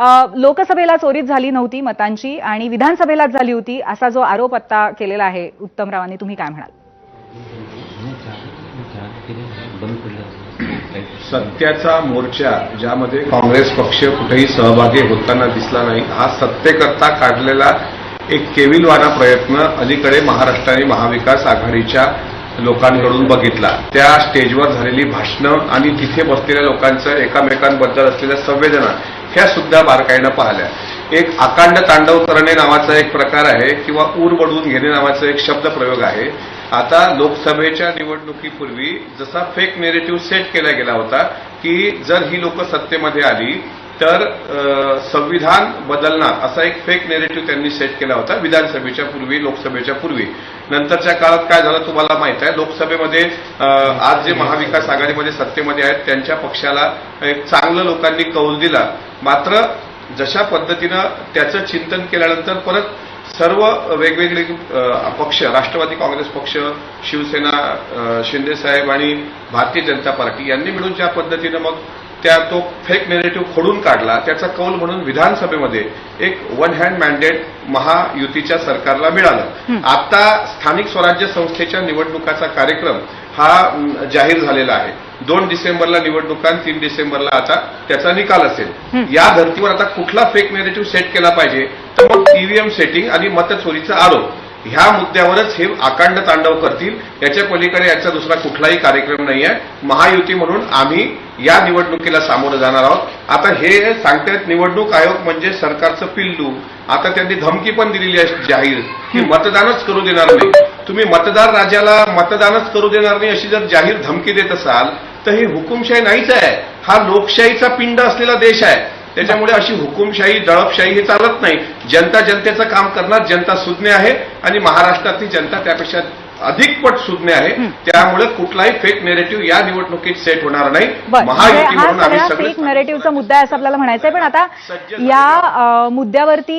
लोकसभेला चोरीच झाली नव्हती मतांची आणि विधानसभेलाच झाली होती असा जो आरोप आता केलेला आहे उत्तमरावांनी तुम्ही काय म्हणाल? सत्याचा मोर्चा ज्यामध्ये काँग्रेस पक्ष कुठेही सहभागी होताना दिसला नाही हा सत्तेकरता काढलेला एक केविलवाना प्रयत्न अलीकडे महाराष्ट्र आणि महाविकास आघाडीच्या लोकांकडून बघितला. त्या स्टेजवर झालेली भाषणं आणि तिथे बसलेल्या लोकांचं एकामेकांबद्दल असलेल्या संवेदना ह्या सुद्धा बारकाईनं पाहिल्या. एक आकांड तांडव करणे नावाचा एक प्रकार आहे किंवा ऊर बडवून घेणे नावाचा एक शब्दप्रयोग आहे. आता लोकसभेच्या निवडणुकीपूर्वी जसा फेक नेरेटिव्ह सेट केला गेला होता की जर ही लोक सत्तेमध्ये आली तर संविधान बदलणार असा एक फेक नेरेटिव्ह त्यांनी सेट केला होता विधानसभेच्या पूर्वी लोकसभेच्या पूर्वी. नंतरच्या काळात काय झालं तुम्हाला माहीत आहे? लोकसभेमध्ये आज जे महाविकास आघाडीमध्ये सत्तेमध्ये आहेत त्यांच्या पक्षाला एक चांगलं लोकांनी कौल दिला. मात्र जशा पद्धतीनं त्याचं चिंतन केल्यानंतर परत सर्व वेगवेगळे पक्ष राष्ट्रवादी काँग्रेस पक्ष शिवसेना शिंदे शिंदेसाहेब आणि भारतीय जनता पार्टी यांनी मिळून ज्या पद्धतीनं मग त्या तो फेक नेरेटिव्ह खोडून काढला त्याचा कौल म्हणून विधानसभेमध्ये एक वन हँड मॅन्डेट महायुतीच्या सरकारला मिळालं. आता स्थानिक स्वराज्य संस्थेच्या निवडणुकाचा कार्यक्रम हा जाहीर झालेला आहे. दोन डिसेंबरला निवडणुका आणि तीन डिसेंबरला आता त्याचा निकाल असेल. या धर्तीवर आता कुठला फेक नेरेटिव्ह सेट केला पाहिजे? तर मग ईव्हीएम सेटिंग आणि मतचोरीचा आरोप. ह्या मुद्द्यावरच हे आकांड तांडव करतील. याच्या पलीकडे याचा दुसरा कुठलाही कार्यक्रम नाही आहे महायुती म्हणून आम्ही या निवडणुकीला सामोरं जाणार आहोत. आता हे सांगतायत निवडणूक आयोग म्हणजे सरकारचं पिल्लू. आता त्यांनी धमकी पण दिलेली आहे जाहीर की मतदानच करू देणार नाही. तुम्ही मतदार राजाला मतदानच करू देणार नाही अशी जर जाहीर धमकी देत असाल तर ही हुकुमशाही नाहीच आहे. हा लोकशाहीचा पिंड असलेला देश आहे. त्याच्यामुळे अशी हुकुमशाही दळपशाही हे चालत नाही. जनता जनतेचं काम करणार जनता सुज्ञ आहे आणि महाराष्ट्रातली जनता त्यापेक्षा अधिक पट सुज्ञ आहे. त्यामुळे कुठलाही फेक नेरेटिव्ह या निवडणुकीत सेट होणार नाही. महायुती म्हणून आम्ही फेक नरेटिव्हचा मुद्दा आहे असं आपल्याला म्हणायचं आहे पण आता या मुद्द्यावरती